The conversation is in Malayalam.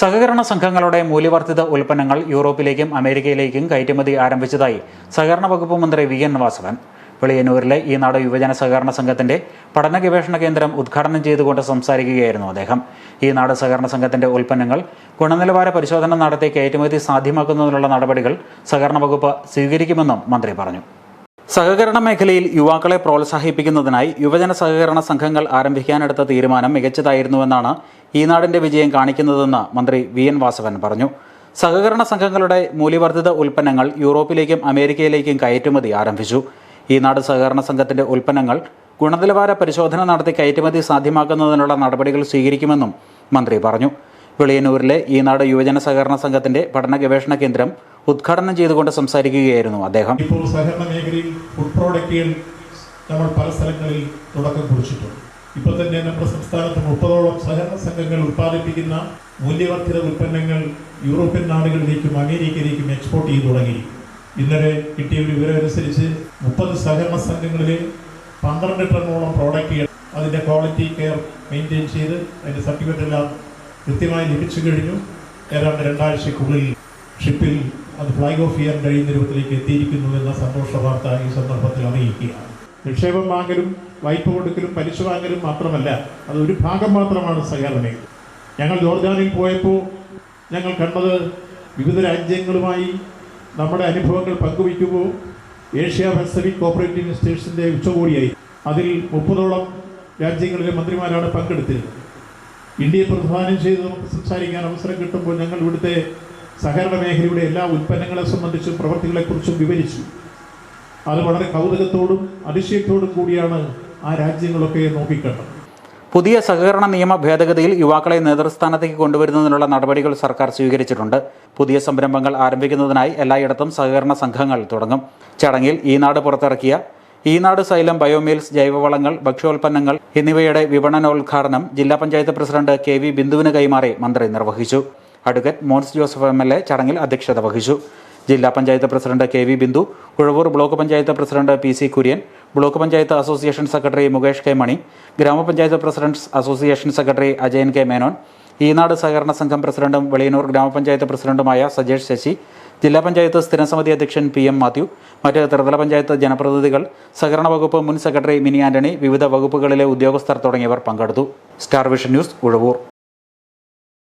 സഹകരണ സംഘങ്ങളുടെ മൂല്യവർദ്ധിത ഉൽപ്പന്നങ്ങൾ യൂറോപ്പിലേക്കും അമേരിക്കയിലേക്കും കയറ്റുമതി ആരംഭിച്ചതായി സഹകരണ വകുപ്പ് മന്ത്രി വി എൻ വാസവൻ. വെളിയന്നൂരിലെ ഈ നാട് യുവജന സഹകരണ സംഘത്തിന്റെ പഠന ഗവേഷണ കേന്ദ്രം ഉദ്ഘാടനം ചെയ്തുകൊണ്ട് സംസാരിക്കുകയായിരുന്നു അദ്ദേഹം. ഈ നാട് സഹകരണ സംഘത്തിന്റെ ഉൽപ്പന്നങ്ങൾ ഗുണനിലവാര പരിശോധന നടത്തി കയറ്റുമതി സാധ്യമാക്കുന്നതിനുള്ള നടപടികൾ സഹകരണ വകുപ്പ് സ്വീകരിക്കുമെന്നും മന്ത്രി പറഞ്ഞു. സഹകരണ മേഖലയിൽ യുവാക്കളെ പ്രോത്സാഹിപ്പിക്കുന്നതിനായി യുവജന സഹകരണ സംഘങ്ങൾ ആരംഭിക്കാനെടുത്ത തീരുമാനം മികച്ചതായിരുന്നുവെന്നാണ് ഈ നാടിന്റെ വിജയം കാണിക്കുന്നതെന്ന് മന്ത്രി വി എൻ വാസവൻ പറഞ്ഞു. സഹകരണ സംഘങ്ങളുടെ മൂല്യവർദ്ധിത ഉൽപ്പന്നങ്ങൾ യൂറോപ്പിലേക്കും അമേരിക്കയിലേക്കും കയറ്റുമതി ആരംഭിച്ചു. ഈ നാട് സഹകരണ സംഘത്തിന്റെ ഉൽപ്പന്നങ്ങൾ ഗുണനിലവാര പരിശോധന നടത്തി കയറ്റുമതി സാധ്യമാക്കുന്നതിനുള്ള നടപടികൾ സ്വീകരിക്കുമെന്നും മന്ത്രി പറഞ്ഞു. വെളിയന്നൂരിലെ ഈ നാട് യുവജന സഹകരണ സംഘത്തിന്റെ പഠന ഗവേഷണ കേന്ദ്രം ഉദ്ഘാടനം ചെയ്തുകൊണ്ട് സംസാരിക്കുകയായിരുന്നു അദ്ദേഹം. ഇപ്പോൾ സഹകരണ മേഖലയിൽ ഫുഡ് പ്രോഡക്റ്റുകൾ നമ്മൾ പല സ്ഥലങ്ങളിൽ തുടക്കം കുറിച്ചിട്ടുണ്ട്. ഇപ്പോൾ തന്നെ നമ്മുടെ സംസ്ഥാനത്ത് മുപ്പതോളം സഹകരണ സംഘങ്ങൾ ഉത്പാദിപ്പിക്കുന്ന മൂല്യവർദ്ധിത ഉൽപ്പന്നങ്ങൾ യൂറോപ്യൻ നാടുകളിലേക്കും അമേരിക്കയിലേക്കും എക്സ്പോർട്ട് ചെയ്തു തുടങ്ങി. ഇന്നലെ കിട്ടിയ ഒരു വിവരം അനുസരിച്ച് മുപ്പത് സഹകരണ സംഘങ്ങളിലെ പന്ത്രണ്ട് ടണ്ണോളം പ്രോഡക്റ്റുകൾ അതിന്റെ ക്വാളിറ്റി കെയർ മെയിന്റെയിൻ ചെയ്ത് അതിന്റെ സർട്ടിഫിക്കറ്റ് എല്ലാം കൃത്യമായി ലഭിച്ചു കഴിഞ്ഞു. ഏതാണ്ട് രണ്ടാഴ്ചക്കുള്ളിൽ ഷിപ്പിൽ അത് ഫ്ലാഗ് ഓഫ് ചെയ്യാൻ കഴിയുന്ന രൂപത്തിലേക്ക് എത്തിയിരിക്കുന്നു എന്ന സന്തോഷ വാർത്ത ഈ സന്ദർഭത്തിൽ അറിയിക്കുകയാണ്. നിക്ഷേപം വാങ്ങലും വായ്പ കൊടുക്കലും പലിശ വാങ്ങലും മാത്രമല്ല അത് ഒരു ഭാഗം മാത്രമാണ് സഹകരണ ഞങ്ങൾ ജോർജാനിൽ പോയപ്പോൾ ഞങ്ങൾ കണ്ടത് വിവിധ രാജ്യങ്ങളുമായി നമ്മുടെ അനുഭവങ്ങൾ പങ്കുവയ്ക്കുമ്പോൾ ഏഷ്യ പസഫിക് കോപ്പറേറ്റീവ് ഇൻസ്റ്റിറ്റ്യൂഷന്റെ ഉച്ചകോടിയായി. അതിൽ മുപ്പതോളം രാജ്യങ്ങളിലെ മന്ത്രിമാരാണ് പങ്കെടുത്തിരുന്നത്. ഇന്ത്യയെ പ്രധാനം ചെയ്ത് നമുക്ക് സംസാരിക്കാൻ അവസരം കിട്ടുമ്പോൾ ഞങ്ങൾ ഇവിടുത്തെ സഹകരണ മേഖലയുടെ എല്ലാ ഉൽപ്പന്നങ്ങളെ സംബന്ധിച്ചും പ്രവർത്തികളെക്കുറിച്ചും വിവരിച്ചു. അത് വളരെ കൗതുകത്തോടും അതിശയത്തോടും കൂടിയാണ് ആ രാജ്യങ്ങളൊക്കെ നോക്കിക്കണ്ടത്. പുതിയ സഹകരണ നിയമ ഭേദഗതിയിൽ യുവാക്കളെ നേതൃസ്ഥാനത്തേക്ക് കൊണ്ടുവരുന്നതിനുള്ള നടപടികൾ സർക്കാർ സ്വീകരിച്ചിട്ടുണ്ട്. പുതിയ സംരംഭങ്ങൾ ആരംഭിക്കുന്നതിനായി എല്ലായിടത്തും സഹകരണ സംഘങ്ങൾ തുടങ്ങും. ചടങ്ങിൽ ഈ നാട് പുറത്തിറക്കിയ ഈ നാട് സൈലം ബയോമീൽസ് ജൈവവളങ്ങൾ ഭക്ഷ്യോൽപ്പന്നങ്ങൾ എന്നിവയുടെ വിപണനോദ്ഘാടനം ജില്ലാ പഞ്ചായത്ത് പ്രസിഡന്റ് കെ വി ബിന്ദുവിന് കൈമാറി മന്ത്രി നിർവഹിച്ചു. Advocate Mons Joseph M L A ചടങ്ങിൽ അധ്യക്ഷത വഹിച്ചു. ജില്ലാ panchayat president K V Bindu Uzhavoor block panchayat president P C Kurian block panchayat association secretary Mukesh K Mani ഗ്രാമപഞ്ചായത്ത് president association secretary Ajayan K Menon Eenadu സഹകരണ സംഘം പ്രസിഡന്റും വെളിയനൂർ ഗ്രാമപഞ്ചായത്ത് പ്രസിഡന്റുമായ സജേഷ് ശശി ജില്ലാ പഞ്ചായത്ത് സ്ഥിരം സമിതി അധ്യക്ഷൻ പി എം മാത്യു മറ്റ് ത്രിതല പഞ്ചായത്ത് ജനപ്രതിനിധികൾ സഹകരണ വകുപ്പ് മുൻ സെക്രട്ടറി മിനി ആന്റണി വിവിധ വകുപ്പുകളിലെ ഉദ്യോഗസ്ഥർ തുടങ്ങിയവർ പങ്കെടുത്തു. Star Vision News Uzhavoor.